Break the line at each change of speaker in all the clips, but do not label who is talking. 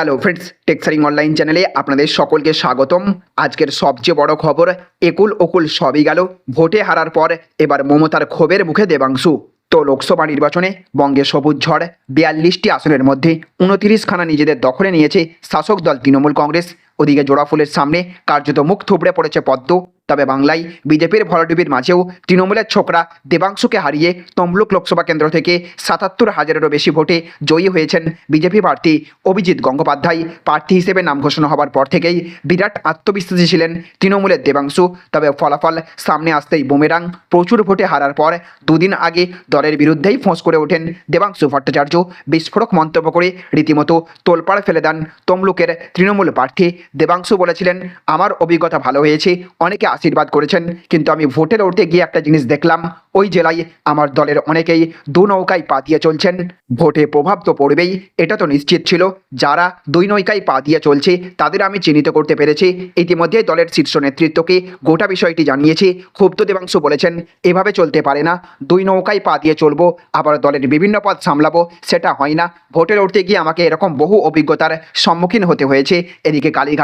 Hello friends টেক্সারিং online চ্যানেলে আপনাদের সকলকে স্বাগতম। আজকের সবচেয়ে বড় খবর, একুল ওকুল সবই গেল। ভোটে হারার পর এবার মমতার ক্ষোভের মুখে দেবাংশু। তো লোকসভা নির্বাচনে বঙ্গে সবুজ ঝড়, বিয়াল্লিশটি আসনের মধ্যে উনতিরিশ খানা নিজেদের দখলে নিয়েছে শাসক দল তৃণমূল কংগ্রেস। ওদিকে জোড়াফুলের সামনে কার্যত মুখ থুবড়ে পড়েছে পদ্ম। তবে বাংলায় বিজেপির ভরাডুবির মাঝেও তৃণমূলের ছোকরা দেবাংশুকে হারিয়ে তমলুক লোকসভা কেন্দ্র থেকে সাতাত্তর হাজারেরও বেশি ভোটে জয়ী হয়েছেন বিজেপি প্রার্থী অভিজিৎ গঙ্গোপাধ্যায়। প্রার্থী হিসেবে নাম ঘোষণা হওয়ার পর থেকেই বিরাট আত্মবিশ্বাসী ছিলেন তৃণমূলের দেবাংশু। তবে ফলাফল সামনে আসতেই বুমেরাং প্রচুর ভোটে হারার পর দুদিন আগে দলের বিরুদ্ধেই ফোঁস করে ওঠেন দেবাংশু ভট্টাচার্য। বিস্ফোরক মন্তব্য করে রীতিমতো তোলপাড় ফেলে দেন তমলুকের তৃণমূল প্রার্থী দেবাংশু বলেছিলেন, আমার অভিজ্ঞতা ভালো হয়েছে, অনেকে আশীর্বাদ করেছেন, কিন্তু আমি ভোটে লড়তে গিয়ে একটা জিনিস দেখলাম, ওই জেলায় আমার দলের অনেকেই দু নৌকায় পা দিয়ে চলছেন। ভোটে প্রভাব তো পড়বেই, এটা তো নিশ্চিত ছিল, যারা দুই নৌকায় পা দিয়ে চলছে, তাদের আমি চিহ্নিত করতে পেরেছি। ইতিমধ্যে দলের শীর্ষ নেতৃত্বকে গোটা বিষয়টি জানিয়েছি। ক্ষুব্ধ দেবাংশু বলেছেন, এভাবে চলতে পারে না, দুই নৌকায় পা দিয়ে চলবো, আবার দলের বিভিন্ন পদ সামলাবো, সেটা হয় না। ভোটে লড়তে গিয়ে আমাকে এরকম বহু অভিজ্ঞতার সম্মুখীন হতে হয়েছে। এদিকে কালীঘাটে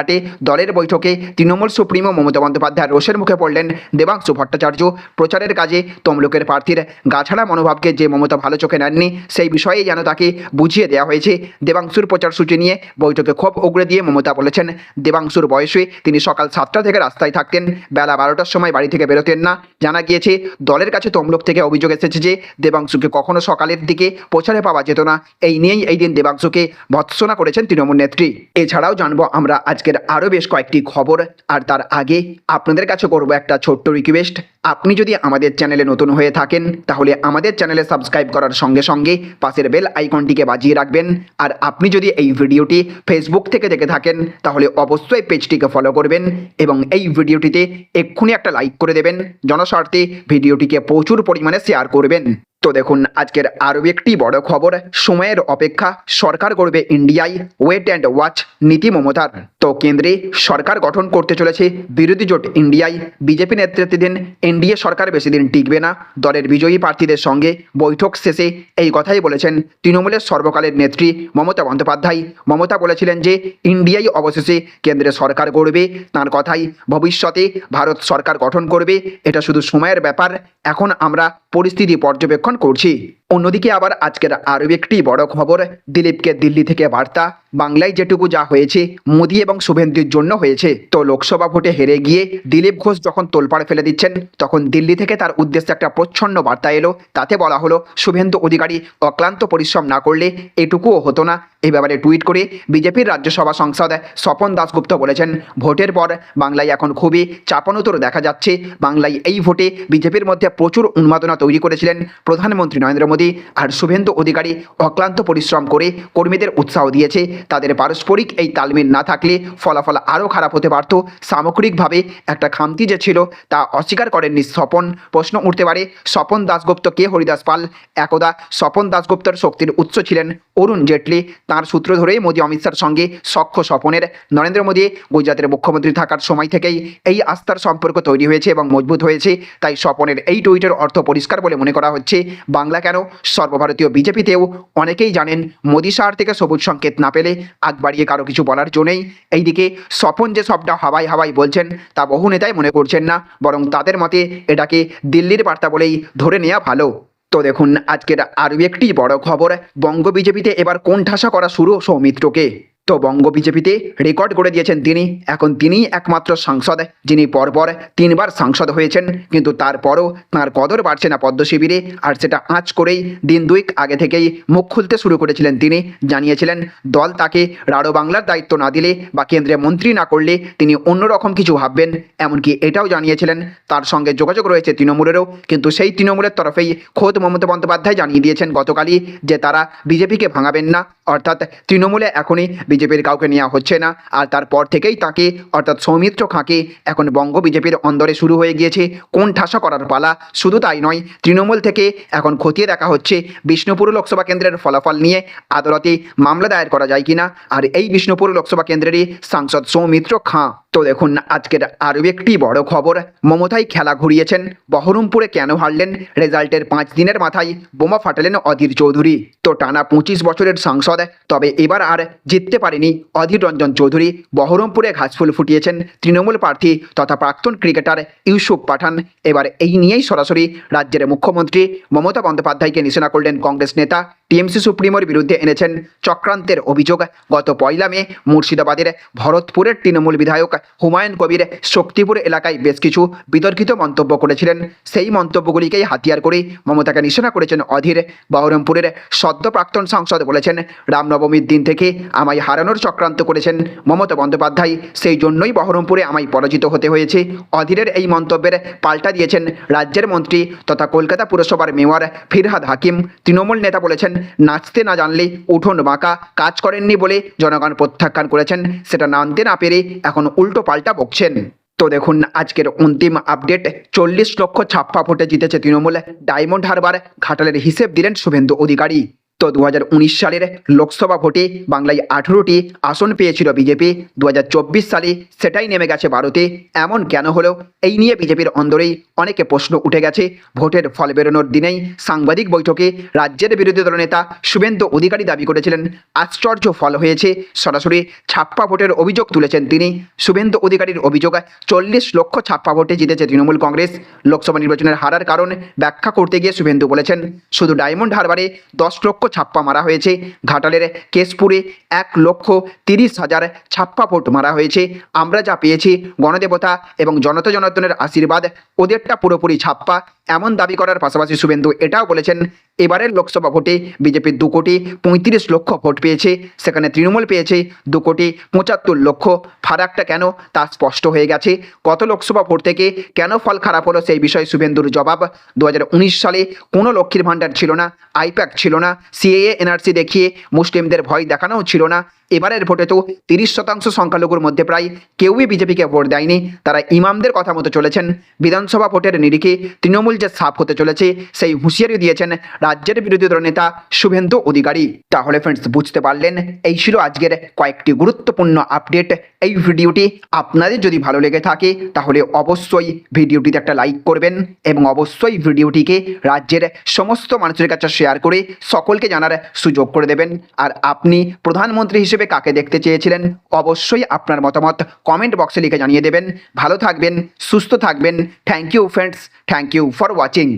দলের বৈঠকে তৃণমূল সুপ্রিমো মমতা বন্দ্যোপাধ্যায় রোষের মুখে পড়লেন দেবাংশু ভট্টাচার্য। প্রচারের কাজে তমলুকের প্রার্থীর গাছাড়া মনোভাবকে যে মমতা ভালো চোখে নেননি, সেই বিষয়ে যেন তাকে বুঝিয়ে দেওয়া হয়েছে। দেবাংশুর প্রচার সূচি নিয়ে বৈঠকে ক্ষোভ উগড়ে দিয়ে মমতা বলেছেন, দেবাংশুর বয়সে তিনি সকাল সাতটা থেকে রাস্তায় থাকতেন, বেলা বারোটার সময় বাড়ি থেকে বেরোতেন না। জানা গিয়েছে, দলের কাছে তমলুক থেকে অভিযোগ এসেছে যে, দেবাংশুকে কখনো সকালের দিকে প্রচারে পাওয়া যেত না। এই নিয়েই এই দিন দেবাংশুকে ভৎসনা করেছেন তৃণমূল নেত্রী। এছাড়াও জানব আমরা আজকের আরও বেশ কয়েকটি খবর, আর তার আগে আপনাদের কাছে করব একটা ছোট্ট রিকোয়েস্ট আপনি যদি আমাদের চ্যানেলে নতুন হয়ে থাকেন, তাহলে আমাদের চ্যানেলে সাবস্ক্রাইব করার সঙ্গে সঙ্গে পাশের বেল আইকনটিকে বাজিয়ে রাখবেন। আর আপনি যদি এই ভিডিওটি ফেসবুক থেকে দেখে থাকেন, তাহলে অবশ্যই পেজটিকে ফলো করবেন এবং এই ভিডিওটিতে এক্ষুনি একটা লাইক করে দেবেন। জনস্বার্থে ভিডিওটিকে প্রচুর পরিমাণে শেয়ার করবেন। তো দেখুন, আজকের আরও একটি বড় খবর। সময়ের অপেক্ষা, সরকার করবে ইন্ডিয়ায় ওয়েট অ্যান্ড ওয়াচ নীতি মমতার। তো কেন্দ্রে সরকার গঠন করতে চলেছে বিরোধী জোট ইন্ডিয়ায়। বিজেপি নেতৃত্বাধীন এনডিএ সরকার বেশি দিন টিকবে না। দলের বিজয়ী প্রার্থীদের সঙ্গে বৈঠক শেষে এই কথাই বলেছেন তৃণমূলের সর্বকালের নেত্রী মমতা বন্দ্যোপাধ্যায়। মমতা বলেছিলেন যে, ইন্ডিয়াই অবশেষে কেন্দ্রে সরকার গড়বে। তার কথাই, ভবিষ্যতে ভারত সরকার গঠন করবে। এটা শুধু সময়ের ব্যাপার। এখন আমরা পরিস্থিতি পর্যবেক্ষণ করছি। অন্যদিকে আবার আজকের আরও একটি বড় খবর, দিলীপকে দিল্লি থেকে বার্তা, বাংলায় যেটুকু যা হয়েছে, মোদী এবং শুভেন্দুর জন্য হয়েছে। তো লোকসভা ভোটে হেরে গিয়ে দিলীপ ঘোষ যখন তোলপাড় ফেলে দিচ্ছেন, তখন দিল্লি থেকে তার উদ্দেশ্যে একটা প্রচ্ছন্ন বার্তা এলো। তাতে বলা হলো, শুভেন্দু অধিকারী অক্লান্ত পরিশ্রম না করলে এটুকুও হতো না। এই ব্যাপারে টুইট করে বিজেপির রাজ্যসভা সংসদ স্বপন দাসগুপ্ত বলেছেন, ভোটের পর বাংলায় এখন খুবই চাপানোতর দেখা যাচ্ছে। বাংলায় এই ভোটে বিজেপির মধ্যে প্রচুর উন্মাদনা তৈরি করেছিলেন প্রধানমন্ত্রী নরেন্দ্র মোদী আর শুভেন্দু অধিকারী অক্লান্ত পরিশ্রম করে কর্মীদের উৎসাহ দিয়েছে। তাদের পারস্পরিক এই তালমিল না থাকলে ফলাফল আরও খারাপ হতে পারত। সামগ্রিকভাবে একটা খামতি যে ছিল তা অস্বীকার করেননি স্বপন। প্রশ্ন উঠতে পারে, স্বপন দাসগুপ্ত কে? হরিদাস পাল। একদা স্বপন দাসগুপ্তর শক্তির উৎস ছিলেন অরুণ জেটলি। তার সূত্র ধরেই মোদী অমিত শাহর সঙ্গে সখ্য স্বপনের নরেন্দ্র মোদী গুজরাটের মুখ্যমন্ত্রী থাকার সময় থেকেই এই আস্থার সম্পর্ক তৈরি হয়েছে এবং মজবুত হয়েছে। তাই স্বপনের এই টুইটের অর্থ পরিষ্কার বলে মনে করা হচ্ছে, বাংলা কেন সর্বভারতীয় বিজেপিতেও অনেকেই জানেন মোদী শাহর থেকে সবুজ সংকেত না পেলে আগ বাড়িয়ে কারও কিছু বলার জন্যই এইদিকে স্বপন যে সবটা হাওয়াই হাওয়াই বলছেন, তা বহু নেতাই মনে করছেন না, বরং তাদের মতে এটাকে দিল্লির বার্তা বলেই ধরে নেওয়া ভালো। তো দেখুন আজকের আরও একটি বড় খবর। বঙ্গ বিজেপিতে এবার কোণঠাসা করা শুরু সৌমিত্রকে। তো বঙ্গ বিজেপিতে রেকর্ড করে দিয়েছেন তিনি। এখন তিনিই একমাত্র সাংসদ, যিনি পরপর তিনবার সাংসদ হয়েছেন। কিন্তু তারপরও তাঁর কদর বাড়ছে না পদ্ম শিবিরে, আর সেটা আঁচ করেই দিন দুইক আগে থেকেই মুখ খুলতে শুরু করেছিলেন তিনি। জানিয়েছিলেন, দল তাকে রাঢ় বাংলার দায়িত্ব না দিলে বা কেন্দ্রে মন্ত্রী না করলে তিনি অন্যরকম কিছু ভাববেন, এমনকি এটাও জানিয়েছিলেন। তার সঙ্গে যোগাযোগ রয়েছে তৃণমূলেরও, কিন্তু সেই তৃণমূলের তরফেই খোদ মমতা বন্দ্যোপাধ্যায় জানিয়ে দিয়েছেন গতকালই যে তারা বিজেপিকে ভাঙাবেন না। অর্থাৎ তৃণমূলে এখনই বিজেপির কাউকে নেওয়া হচ্ছে না। আর তারপর থেকেই তাকে, অর্থাৎ সৌমিত্র খাঁকে, এখন বঙ্গ বিজেপির অন্দরে শুরু হয়ে গিয়েছে কোন ঠাসা করার পালা। শুধু তাই নয়, তৃণমূল থেকে এখন খতিয়ে দেখা হচ্ছে বিষ্ণুপুর লোকসভা কেন্দ্রের ফলাফল নিয়ে। আদালতে মামলা দায়ের করা যায় কিনা? আর এই বিষ্ণুপুর লোকসভা কেন্দ্রেরই সাংসদ সৌমিত্র খাঁ। তো দেখুন, আজকের আরও একটি বড় খবর। মমতাই খেলা ঘুরিয়েছেন। বহরমপুরে কেন হারলেন? রেজাল্টের পাঁচ দিনের মাথায় বোমা ফাটালেন অধীর চৌধুরী। তো টানা পঁচিশ বছরের সাংসদ। তবে এবার আর জিততে পারেনি। অধীর রঞ্জন চৌধুরী বহরমপুরে ঘাসফুল ফুটিয়েছেন। তৃণমূল প্রার্থী তথা প্রাক্তন ক্রিকেটার ইউসুফ পাঠান। এবার এই নিয়েই সরাসরি রাজ্যের মুখ্যমন্ত্রী মমতা বন্দ্যোপাধ্যায়কে নিশানা করলেন কংগ্রেস নেতা। টিএমসি সুপ্রিমোর বিরুদ্ধে এনেছেন চক্রান্তের অভিযোগ। গত পয়লা মে মুর্শিদাবাদের ভরতপুরের তৃণমূল বিধায়ক হুমায়ুন কবির শক্তিপুর এলাকায় বেশ কিছু বিতর্কিত মন্তব্য করেছিলেন। সেই মন্তব্যগুলিকেই হাতিয়ার করে মমতাকে নিশানা করেছেন অধীর। বহরমপুরের সদ্য প্রাক্তন সাংসদ বলেছেন, রামনবমীর দিন থেকে আমায় হারানোর চক্রান্ত করেছেন মমতা বন্দ্যোপাধ্যায়। সেই জন্যই বহরমপুরে আমায় পরাজিত হতে হয়েছে। অধীরের এই মন্তব্যের পাল্টা দিয়েছেন রাজ্যের মন্ত্রী তথা কলকাতা পুরসভার মেয়র ফিরহাদ হাকিম। তৃণমূল নেতা বলেছেন, নাচতে না জানলে উঠোন বাঁকা, কাজ করেননি বলে জনগণ প্রত্যাখ্যান করেছেন। সেটা নামতে না পেরে এখন উল্টো পাল্টা বকছেন। তো দেখুন, আজকের অন্তিম আপডেট, চল্লিশ লক্ষ ছাপ্পা ভোটে জিতেছে তৃণমূল। ডায়মন্ড হারবার ঘাটালের হিসেব দিলেন শুভেন্দু অধিকারী। তো দু হাজার উনিশ সালের লোকসভা ভোটে বাংলায় আঠেরোটি আসন পেয়েছিল বিজেপি। দু হাজার চব্বিশ সালে সেটাই নেমে গেছে ভারতে। এমন কেন হলো? এই নিয়ে বিজেপির অন্দরেই অনেকে প্রশ্ন উঠে গেছে। ভোটের ফল বেরোনোর দিনেই সাংবাদিক বৈঠকে রাজ্যের বিরোধী দল নেতা শুভেন্দু অধিকারী দাবি করেছিলেন, আশ্চর্য ফল হয়েছে। সরাসরি ছাপ্পা ভোটের অভিযোগ তুলেছেন তিনি। শুভেন্দু অধিকারীর অভিযোগ, চল্লিশ লক্ষ ছাপ্পা ভোটে জিতেছে তৃণমূল কংগ্রেস। লোকসভা নির্বাচনের হারার কারণ ব্যাখ্যা করতে গিয়ে শুভেন্দু বলেছেন, শুধু ডায়মন্ড হারবারে দশ লক্ষ ছাপ্পা মারা হয়েছে। ঘাটালের কেশপুরে এক লক্ষ তিরিশ হাজার ছাপ্পা ভোট মারা হয়েছে। আমরা যা পেয়েছি, গণদেবতা এবং জনতা জনার্দনের আশীর্বাদ, ওদেরটা পুরোপুরি ছাপ্পা। এমন দাবি করার পাশাপাশি শুভেন্দু এটাও বলেছেন, এবারের লোকসভা ভোটে বিজেপি দু কোটি পঁয়ত্রিশ লক্ষ ভোট পেয়েছে। সেখানে তৃণমূল পেয়েছে দু কোটি পঁচাত্তর লক্ষ। ফারাকটা কেন? তা স্পষ্ট হয়ে গেছে। গত লোকসভা ভোট থেকে কেন ফল খারাপ হলো সেই বিষয়ে শুভেন্দুর জবাব। দু হাজার উনিশ সালে কোনো লক্ষ্মীর ভাণ্ডার ছিল না, আইপ্যাক ছিল না। সিএএ এনআরসি দেখিয়ে মুসলিমদের ভয় দেখানো ছিল না। এবারের ভোটে তো তিরিশ শতাংশ সংখ্যালঘুর মধ্যে প্রায় কেউই বিজেপিকে ভোট দেয়নি। তারা ইমামদের কথা মতো চলেছেন। বিধানসভা ভোটের নিরিখে তৃণমূল যে সাফ হতে চলেছে, সেই হুঁশিয়ারি দিয়েছেন রাজ্যের বিরোধী দল নেতা শুভেন্দু অধিকারী। তাহলে ফ্রেন্ডস বুঝতে পারলেন, এই ছিল আজকের কয়েকটি গুরুত্বপূর্ণ আপডেট এই ভিডিওটি আপনাদের যদি ভালো লেগে থাকে, তাহলে অবশ্যই ভিডিওটিতে একটা লাইক করবেন এবং অবশ্যই ভিডিওটিকে রাজ্যের সমস্ত মানুষের কাছে শেয়ার করে সকলকে জানার সুযোগ করে দেবেন। আর আপনি প্রধানমন্ত্রী হিসেবে কাকে দেখতে চেয়েছিলেন? অবশ্যই আপনার মতামত কমেন্ট বক্সে লিখে জানিয়ে দেবেন। ভালো থাকবেন, সুস্থ থাকবেন। Thank you friends thank you for watching